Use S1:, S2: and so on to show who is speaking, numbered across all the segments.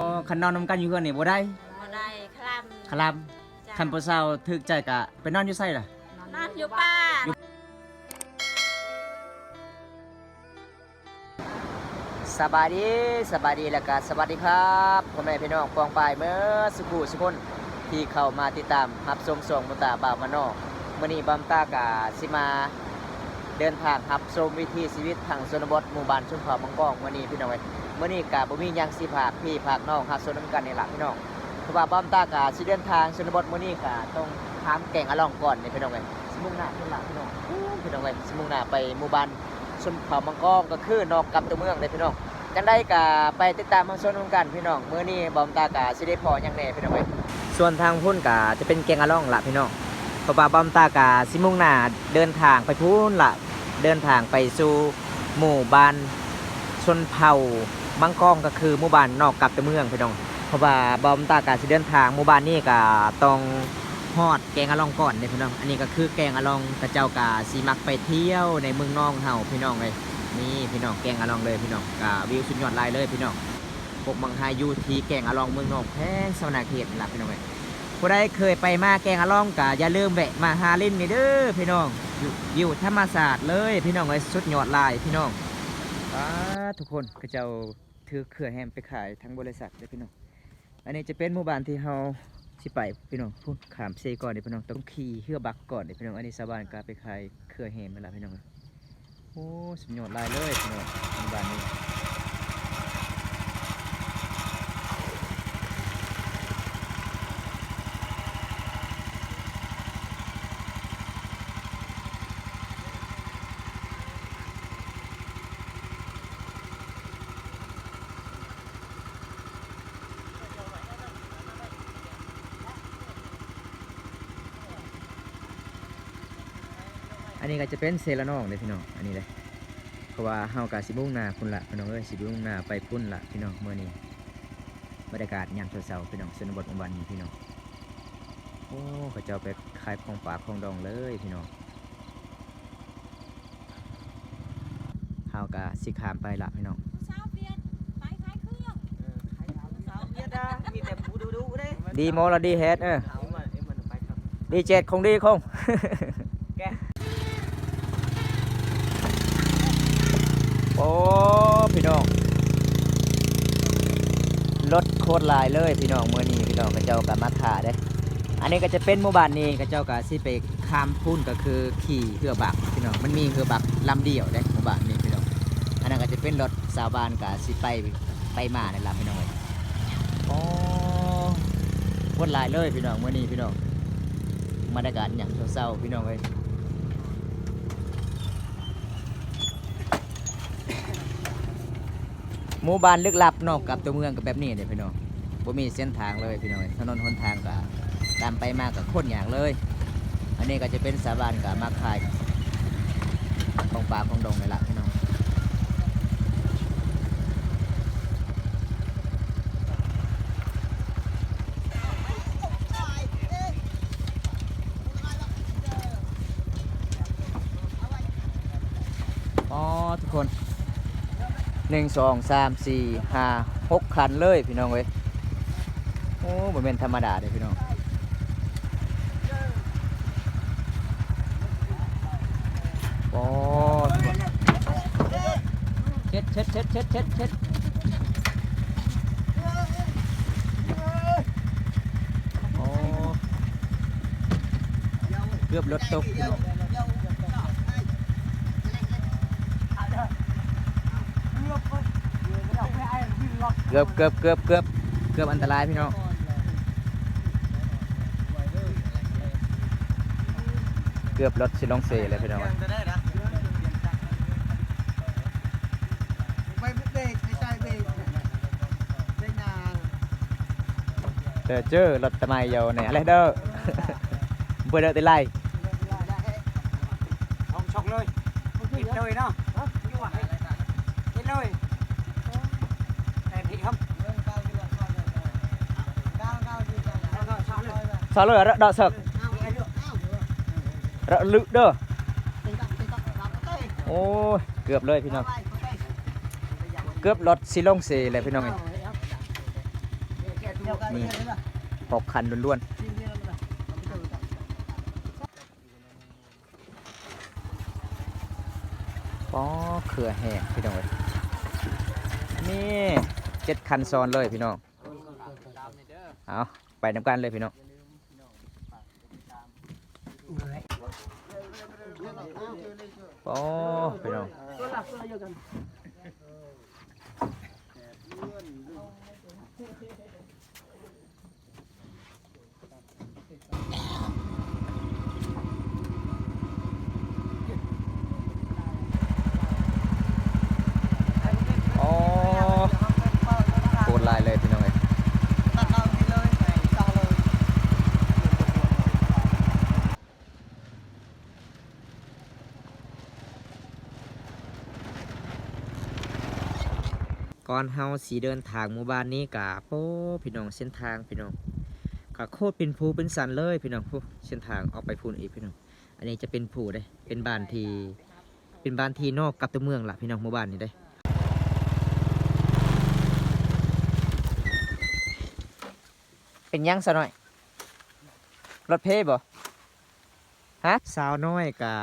S1: อ๋อคันนอนนํกันอยู่เฮือนนี่บ่ได้
S2: บ่ได้คล
S1: คลับำ
S2: จ้ะ
S1: คันผู้สาวถึกใจกะไปนอนอยู่ไสล่ะ
S2: นอนอยู่บ้าน
S1: สบายดีสบายดีแล้วก็สวัสดีครับพ่อแม่พี่น้องปองปายเมื่อสุขุสุคนที่เข้ามาติดตามรับชมส่งมุตาบ่าวมานอกมื้อนี้บัมตากาสิมา เดินทางรับชมวิถีชีวิตทางชนบทหมู่บ้านชุมเผ่ามังกองมื้อนี้พี่น้องเมื้อนี้กะบ่มียังสิพากพี่พากน้องรับชมนํกันในี่ล่ะพี่น้องเพราะว่าบัมตากาสิเดินทางชนบทมื้อนี้กะต้องถามแก่งอลองก่อนนี่พี่น้องเอ้ยสมุ่งหน้าขึ้นล่ะพี่น้องพี่น้องเอ้ยสมุ่งหน้าไปหมู่บ้านชนเผ่ามังกองก็คือนอกกับตัวเมืองเลยพี่น้องจังได้กะไปติดตามมังชนกันพี่น้องเมื้อนี้บอมตากะสิได้พอยังแหน่พี่น้องเอ้ยส่วนทางพุ่นกะจะเป็นแกงอล่องละพี่น้องเพราะว่าบอมตากะสิมุ่งหน้าเดินทางไปพุ่นละ เดินทางไปสู่หมู่บ้านชนเผ่ามังกองก็คือหมู่บ้านนอกกับตัวเมืองพี่น้อง เพราะว่าบอมตากะสิเดินทางหมู่บ้านนี้กะต้องฮอดแกงอะลองก่อนเนี่ยพี่น้อง อันนี้ก็คือแกงอะลองกระเจ้ากะสิมักไปเที่ยวในเมืองนองเฮาพี่น้องเลยนี่พี่น้องแกงอะลองเลยพี่น้องกาวิวสุดยอดลายเลยพี่น้องพวกมังไฮยูทีแกงอะลองเมืองนอกแพงสวนาเขตนี่ล่ะพี่น้องเอ้ยผู้ใดเคยไปมาแกงอะลองกะอย่าลืมแวะมาหาล่นนี่เด้อพี่น้อง อยู่อยู่ธรรมศาสตร์เลยพี่น้องเอ้สุดยอดลายพี่น้องป้าทุกคนก็จะเอาถือเครือแฮมไปขายทั้งบริษัทเลยพี่น้อง อันนี้จะเป็นหมู่บ้านที่เฮาสิไปพี่น้องพูดขามเซก่อนเดี๋ยพี่น้องต้องขี่เฮือบักก่อนเดี๋ยพี่น้องอันนี้ชาวบ้านก็ไปขายเครือแฮมนั่นแหละพี่น้องโอ้สุดยอดลายเลยสุดยอดในบ้านนี้ นนี้ก็จะเป็นเซรานองเลยพี่น้อง อันนี้เลยเพราะว่าเฮากาสิบุ้งหนาพุ่นละพี่น้องเอ้ยสิบุ้งหนาไปพุ่นละพี่น้องเมื่อนี้บรรยากาศยามเช้าๆพี่น้องชนบทองบ้านนี้พี่น้อง โอ้เขาเจ้าไปขายของฝากของดองเลยพี่น้องเฮากาสิขามไปละพี่น้อง
S2: เช้าเปลี่ยนไปขายเครื่อง
S3: มีแต่ปูดูดูเด้
S1: ดีโมละดีเฮดเออดีเจ็ดคงดีคง
S3: แก
S1: โอ้พี่น้องรถโคตรลายเลยพี่น้องเมื่อนี้พี่น้องกระเจ้ากับมาถ่าเด้ อันนี้ก็จะเป็นหมู่บ้านนี้กระเจ้ากับสิไปข้ามพุ่นก็คือขี่เรือบักพี่น้องมันมีเรือบักลำเดียวเด้หมู่บ้านนี้พี่น้องอันนั้นก็จะเป็นรถสาวบ้านกับสิไปไปมาในลำพี่น้องโอ้โคตรลายเลยพี่น้องเมื่อนี้พี่น้องบรรยากาศอย่างเศร้าๆพี่น้องเลย หมู่บ้านลึกลับนอกกับตัวเมืองกับแบบนี้เนี่ยพี่น้องบ่มีเส้นทางเลยพี่น้องถนนหนทางก็ตามไปมากับคนอย่างเลย อันนี้ก็จะเป็นสาบานกับมาขายของป่าของดงนี่แหละพี่น้องอ๋อทุกคน หนึ่งสองสามสี่ห้าหกคันเลยพี่น้องเว้ยโอ้บ่เป็นธรรมดาเลยพี่น้องโอ้เช็ดเช็ดเช็ดเช็ดเช็ดเช็ดโอ้เกือบรถตกพี่น้อง เกือบเกือบเกือบเกือบเกือบอันตรายพี่น้องเกือบรถสิลงเซเลยพี่น้อง
S3: ได้นะไปเบรกไม่ใช่เบรกเบรกนา
S1: เจอเจอรถตะไมเยาเนี่ยอะไรเด้อเพื่อเด้อติไล
S3: เอาช็อกเลยกินเลยเนาะนี่ว่ากินเลยแต่ผิดครับ
S1: ซาเลยอะเดาะเสกระลึกเด้อโอ้เกือบเลยพี่น้องเกือบรถสิลงเซเลยพี่น้องเอ้ยนี่หกคันล้วนๆป้อเขื่อแห้พี่น้องเอ้ยนี่เจ็ดคันซ้อนเลยพี่น้อง เอาไปนำกันเลยพี่น้อง โอ้พี่น้องโอ้โคตรลายเลยพี่น้องเอ้ย ก่ อนเฮาสีเดินทางหมู่บ้านนี้กะโอ้พี่น้องเส้นทางพี่น้องกะโคตรเป็นภูเป็นสันเลยพี่น้องผู้เส้นทางออกไปพูนอีกพี่น้อง อันนี้จะเป็นภูเด้เป็นบ้านทีเป็นบ้านทีนอกกับตัวเมืองล่ะพี่น้องหมู่บ้านนี้เด้เป็นยังซะหน่อย รถเพบ่ฮะสาวน้อยกะ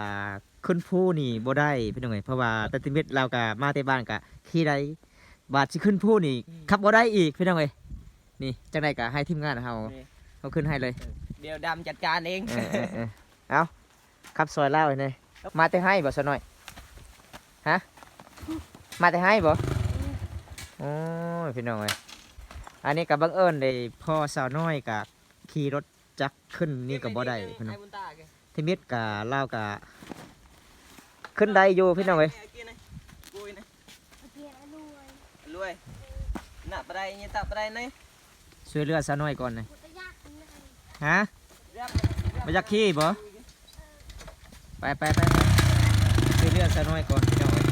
S1: ขึ้นภูนี่บ่ได้พี่น้องเอ้ยเพราะว่าตัติเม็ดเรากะมาแต่บ้านกะขี่ได้ บาทสิขึ้นผู้นี่ขับบ่ได้อีกพี่น้องเอ้ยนี่จังไดก็ให้ทีมงานเฮาเขาขึ้นให้เลย
S3: เดี๋ยวดำจัดการเอง
S1: เออเออเออเอาขับซอยเล่าเลยนี่มาแต่ให้บ่ซะหน่อยฮะมาแต่ให้บ่โอ้ยพี่น้องเอ้ยอันนี้ก็บังเอิญได้พ่อสาวน้อยก็ขี่รถจักรขึ้นนี่ก็บ่ได้พี่น้องทีมิตรก็เล่าก็ขึ้นได้อยู่พี่น้องเอ้ย
S3: รวยหนักปะไดเนี่ยตักปะไดนี่
S1: ช่วยเหลือสาวน้อยก่อนนะฮะมาจากขี้บ่ไปไปไปไปช่วยเลือดซะหน่อยก่อนพี่น้องเอ้ย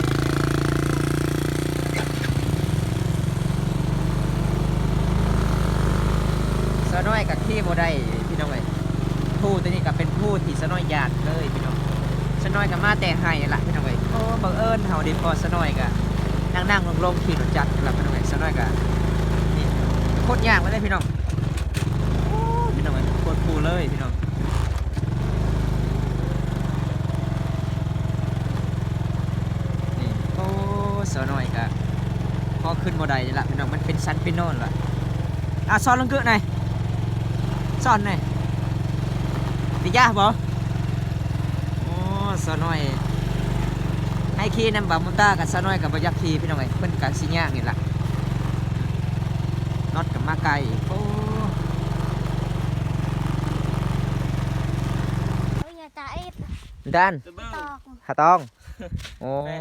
S1: ซะน้อยกับขี้บ่ได้พี่น้องเอ้ยผู้ตัวนี้ก็เป็นผู้ที่ซะน้อยญาติเลยพี่น้องซะน้อยก็มาแต่ให้นี่ล่ะพี่น้องเอ้ยโอ้บังเอิญเฮาได้พอซะน้อยก็ นั่งนั่งลงลงขี่รถจักรนี่ล่ะพี่น้องเอ้ยซะน้อยก็นี่โคตรยากเลยพี่น้องโอ้พี่น้องโคตรผู้เลยพี่น้องนี่โอ้สาวน้อยกะพอขึ้นบ่ได้ละพี่น้องมันเป็นชั้นเป็นโน่นละอะสอนลงเกอะหน่อยสอนหน่อยติยากบ่โอ้สาวน้อย ให้ขี่นำบามุนตากับสาวน้อยกับบ่อยักขี่พี่น้องเอ้ยเพิ่นกะสิยากนี่ล่ะน็อตกับมาไกลโอ้
S4: Ôi nhà ta ít
S1: ด้าน
S3: ตัวเบิ้ง
S4: to
S1: หาต้องโอ้
S3: แม่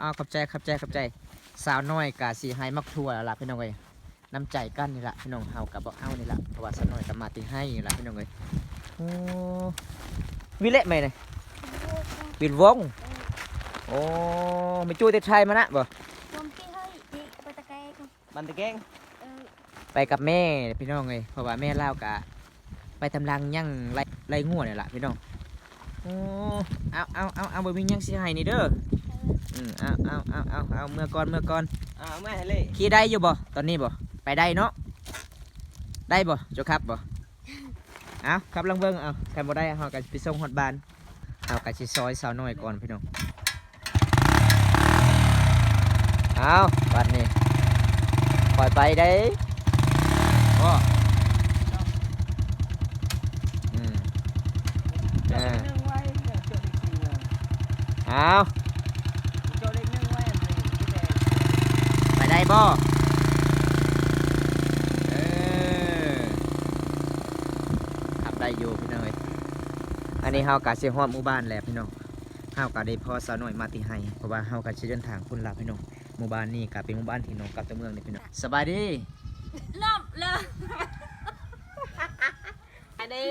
S1: เอาขอบใจขอบใจขอบใจ สาวน้อยกะสีให้มักทั่วแล้วล่ะพี่น้องเอ้ยน้ำใจกันนี่ล่ะพี่น้องเฮากับบ่เอานี่ล่ะเพราะว่าสาวน้อยก็มาติให้นี่ล่ะพี่น้องเอ้ยโอ้วิเละไหมเนี่ยวินวง โอ้ไม่จู้แต่ชายมานะบ่
S4: Không tí hơi chị bà ta cây
S3: บันตะแกง
S4: Ừ
S1: ไปกับแม่พี่น้องเอ้ยเพราะว่าแม่เล่าวกะไปทำรังยั่งไล่ไล่งัวนี่ล่ะพี่น้องโอ้เอาเอาเอาเอาบ่มีหยังสิให้นี่เด้ออืมเอาเอาเอาเอาเอาเมื่อก่อนเมื่อก่อน
S3: อ่าไม่ให้เล่
S1: ขี่ได้อยู่บ่ตอนนี้บ่ไปได้เนาะได้บ่เจ้าครับบ่เอาครับลังเบิ่งเอาใครบ่ได้เฮาก็ไปส่งฮอดบ้านเฮาก็สิซอยสาวน้อยก่อนพี่น้อง เอาบัดนี้ปล่อยไปได้บ่อืมเออเอาไปได้บ่เออขับได้อยู่พี่น้องเอ้ยอันนี้เฮากะสิฮอดหมู่บ้านแล้วพี่น้องเฮากะได้พอสาวน้อยมาที่ให้เพราะว่าเฮากะสิเดินทางพุ่นละพี่น้อง หมู่บ้านนี้กะเป็นหมู่บ้านที่น้องกลับตัวเมืองนี่พี่น้องสบายดี
S2: Lộp lơ À đi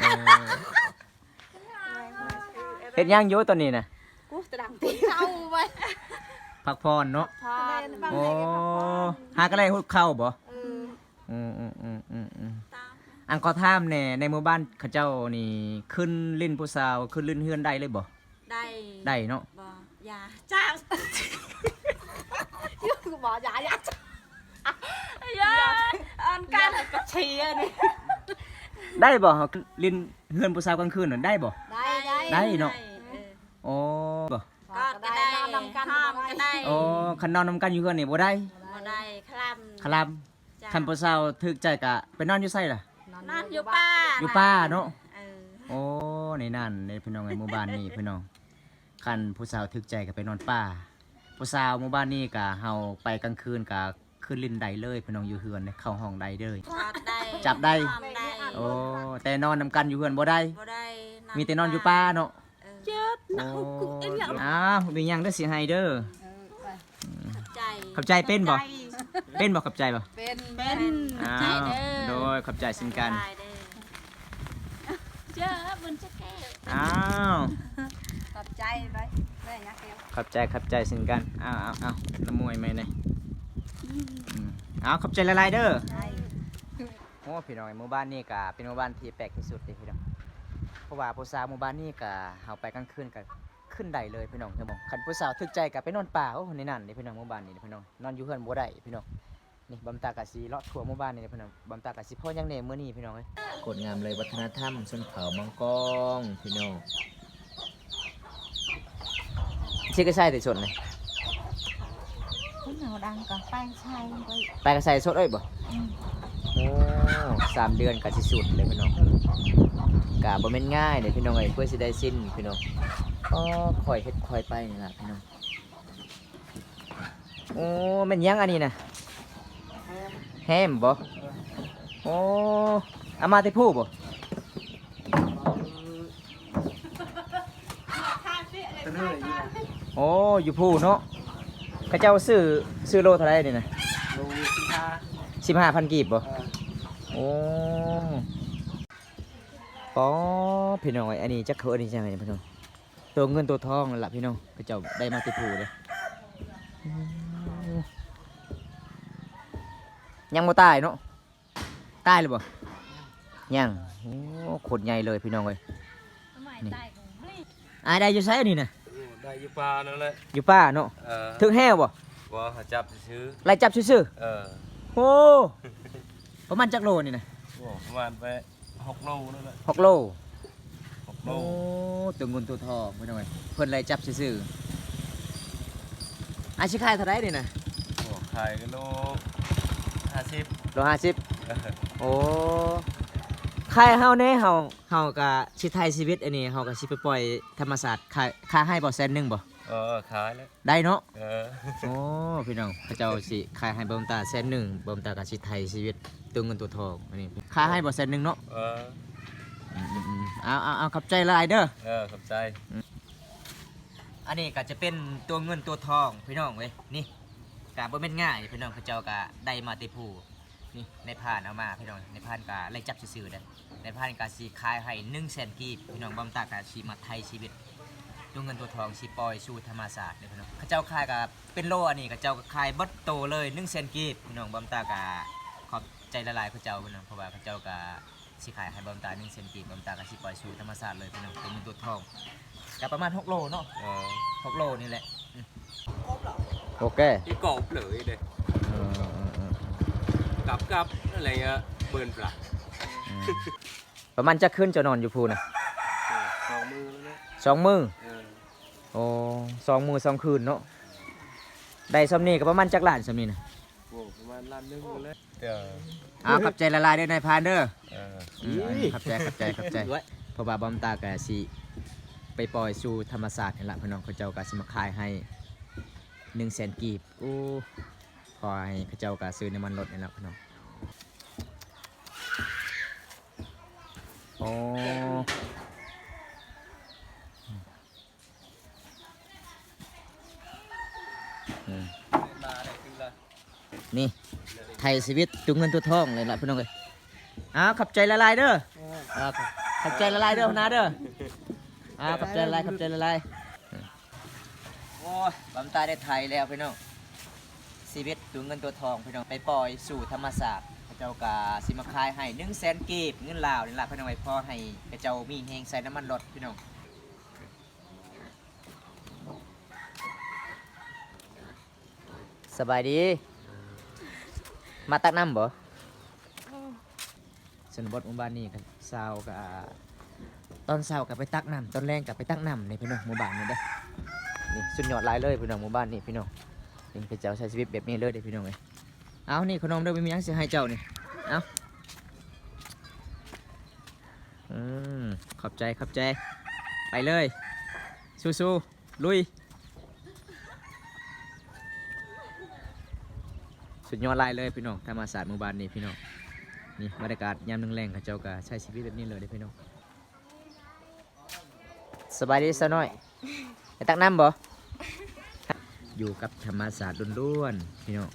S1: เออเฮ็ดหยังอยู่ตอนนี้นะ
S2: Cú tao đằng tí Không vậy
S1: พักพรเนาะ
S2: Thòn
S1: โอ้หากอะไรหุดเข้าบ่อืมอืมอืมอืมอือันก็ถามแน่ในหมู่บ้านเขาเจ้านี่ขึ้นลิ้นผู้สาวขึ้นลิ้นเฮือนได้เลยบ่
S2: Đây
S1: ได้เนาะ
S2: Bò Dạ Chào Chứ bỏ dạ dạ Dạ อ่อนกันกับเชียร์นี่
S1: ได้บ่เฮาลินเฮือนผู้สาวกลางคืนน่ะได้บ่
S2: ได้ได้
S1: ได้เนาะ
S2: ออ
S1: โอ้บ่
S2: ก็ก็ได้นำกันห้องก็ได้
S1: โอ้คันนอนนำกันอยู่เฮือนนี่บ่ได้
S2: บ่ได้คล
S1: คลับำ
S2: จ้ะ
S1: คันผู้สาวถึกใจกะไปนอนอยู่ไสล่ะ
S2: นอนอยู่ป้า
S1: อยู่ป่าเนาะ
S2: เออ
S1: โอ้ในนั่นในพี่น้องในหมู่บ้านนี้พี่น้องคันผู้สาวถึกใจก็ไปนอนป่า ผู้สาวหมู่บ้านนี้ก็เฮาไปกลางคืนก็ขึ้นลินใดเลยพี่น้องอยู่เฮือนเนี่ยเข้าห้องใดเลย
S2: จับได้
S1: จับได้
S2: ห้องได้
S1: โอ้แต่นอนนำกันอยู่เฮือนบ่ได้
S2: บ่ได้
S1: มีแต่นอนอยู่ป่าเนาะ
S2: เออ
S3: เจ็ด
S1: โอ้อ้าวมีหยังได้อสิให้เด้อ
S2: ใจ
S1: ขอบใจเป็นบ่เป็นบ่ขอบใจบ่
S2: เป็นเป็น
S1: อ้า
S2: ใจ
S1: ว
S2: เด้อ
S1: โดยขอบใจเช่นกัน
S2: ใจเด้อเจ้าบนจะแก้
S1: อ้าว
S2: ขอบใจไป แม่ยักษ์แก้ว
S1: ขอบใจขอบใจเช่นกันอ้าวอ้าวอ้าวน้ำมวยไหมเนี่ยอืมอ้าวขอบใจหลายๆเด้อโอ้พี่น้องหมู่บ้านนี่ก็เป็นหมู่บ้านที่แปลกที่สุดเลยพี่น้องเพราะว่าผู้สาวหมู่บ้านนี่ก็เฮาไปกลางคืนก็ขึ้นได้เลยพี่น้องเฮ้ยมองคันผู้สาวถึกใจก็ไปนอนป่าโอ้ในนั่นนี่พี่น้องหมู่บ้านนี่พี่น้องนอนอยู่เฮือนบ่ได้พี่น้องนี่บำตากะสีเลาะทั่วหมู่บ้านนี่พี่น้องบำตากะสีพ่อยังเน่มื้อนี้พี่น้องเอ้ยกดงามเลยวัฒนธรรมชนเผ่ามังกรพี่น้อง ชื่อก็ใช่แต่ชนเลย
S4: คุณหนูดังกับแป้งชัยไป
S1: ไปก็ใส่สดเอ้ยบ่โอ้สามเดือนก็สิสุดเลยพี่น้องกะบ่แม่นง่ายเด้พี่น้องเอ้ยเพื่อสิได้สิ้นพี่น้องก็ค่อยเฮ็ดค่อยไปนี่ล่ะพี่น้องโอ้แม่นหยังอันนี้น่ะแฮมบ่โอ้เอามาแต่ผู้บ่ โอ้อยู่ผู้เนาะเขาเจ้าซื้อซื้อโลเท่าไหร่นี่น่ะ
S3: โลสิบห้า
S1: 15,000กีบบ่
S3: เออ
S1: โอ้ป๋อพี่น้องไอ้อันนี้จักเขาอันนี้จังไงพี่น้องตัวเงินตัวทองนั่นล่ะพี่น้องพระเจ้าได้มาติดผูเลยอืมยังบ่ตายเนาะตายหรือบ่ยังโอ้ขดใหญ่เลยพี่น้องเอ้ยนี่อายได้อยู่ไสอันนี้น่ะ
S5: ได้อยี่ปลานั่นแหละ
S1: อยู่ป่าเนาะ
S5: เออ
S1: ถึงแห้วบ่
S5: ว่าหาจับซื้อ
S1: ไล่จับซื่อ
S5: เออ
S1: ๆโอ้ประมาณจักโลนี่น่ะ
S5: โอ้ประมาณไปหกโลนั่นแหละ
S1: หกโล
S5: หกโล
S1: โอ้ตัวเงินตัวทองพี่น้องเอ้ยเพิ่นไล่จับซื่อๆอาชิคายเท่าไหร่นี่น่ะ
S5: โอ้ขายกันโลห้าสิบ
S1: โลห้าสิบ
S5: เออ
S1: โอ้ ขายเฮาเน่เฮาเฮาก็สิไทยชีวิตอันนี้เฮาก็สิไปปล่อยธรรมศาสตร์ค่าค่าให้บ่แสนหนึงบ่
S5: เออขายแล้ว
S1: ได้เนาะ
S5: เออ
S1: โอ้พี่น้องพระเจ้าสิขายให้บ่มตาแสนหนึงบ่มตาก็สิไทยชีวิตตัวเงินตัวทองอันนี้ค่าให้บ่แสนหนึงเนาะ
S5: เออ
S1: อืมๆๆเอาเอาเอาขอบใจหลายเด้อ
S5: เออขอบใจ
S1: อันนี้ก็จะเป็นตัวเงินตัวทองพี่น้องเว้ยนี่กะบ่แม่นง่ายพี่น้องเขาเจ้าก็ได้มาแติผู้ นี่ในพานเอามาพี่น้องในพานก็ไล่จับซื่อๆเด้อในพานก็สิขายให้100,000กีบพี่น้องบำตาก็สิมาไทยชีวิตตัวเงินตัวทองสิปล่อยสู่ธรรมศาสตร์เด้อพี่น้องเขาเจ้าขายก็เป็นโลอันนี้เขาเจ้าก็ขายเบัดโตเลย100,000กีบพี่น้องบำตาก็ขอบใจละลายเขาเจ้าพี่น้องเพราะว่าเขาเจ้าก็สิขายให้บำตา100,000กีบบำตาก็สิปล่อยสู่ธรรมศาสตร์เลยพี่น้องตัวเงินตัวทองก็ประมาณหกโลเนาะ
S5: เออ
S1: หกโลนี่แหละโอเค
S5: ที่กบเลยเด็ กกับกับอะไรเงี้ยเบิร์นปลา
S1: ประมาณจะขึ้นจะนอนอยู่พูนะ
S5: สองมือแล้วนะ
S1: สองมือ
S5: เออ
S1: โอ้สองมือสองคืนเนาะได้สำนีก็ประมาณจักหลานสำนีนะ
S5: โอ้ประมาณล้านหนึงเลยเออ
S1: อ้าวขับใจละลายเด้อนายพรานเด้อ
S5: เออ
S1: อืมขับใจขับใจขับใจเพราะว่าบอมตากะสิไปปล่อยสู่ธรรมศาสตร์นี่แหละพี่น้องเขาเจ้ากะสิมาขายให้หนึ่งแสนกีบโอ้ พอให้เขาเจ้ากะซื้อน้ำมันรถนี่แหละพี่น้องโอ้อืม
S5: มาได้คือละ
S1: นี่ ไทยชีวิตตุงเงินตัวทองเลยล่ะพี่น้องเอ้ยอ้าวขับใจละลายเด้อขับใจละลายเด้อพนาเด้ออ้าวขับใจละลายขับใจละลายโอ้ยบำตาได้ไทยแล้วพี่น้อง ชีวิตตุงเงินตัวทองพี่น้องไปปล่อยสู่ธรรมศาสตร์พระเจ้ากาสิมาขายให้หนึ่งแสนกีบเงินลาวนี่ล่ะพี่น้องไว้พอให้พระเจ้ามีแหงใส่น้ำมันรถพี่น้องสบายดี มาตักน้ำบ่สนบทหมู่บ้านนี้กันเช้ากับตอนเช้ากับไปตักน้ำตอนแรงกับไปตักน้ำในพี่น้องหมู่บ้านนี้เด้อนี่สุดยอดหลายเลยพี่น้องหมู่บ้านนี้พี่น้อง เป็นเจ้าใช้ชีวิตแบบนี้เลยเด้อพี่น้องเอ้ยเอานี่ขนมเด้อไม่มีหยังสิให้เจ้านี่เอาอืมขอบใจขอบใจ ไปเลยสู้ๆลุย สุดยอดไลายเลยพี่น้องธรรมศาสตร์หมู่บ้านนี่พี่น้องนี่บรรยากาศยามนึงแรงกับเจ้าก็ใช้ชีวิตแบบนี้เลยเด้อพี่น้องสบายดีซะหน่อยไปตักน้ำบ่ อยู่กับธรรมศาสตร์ล้วนๆพี่น้อง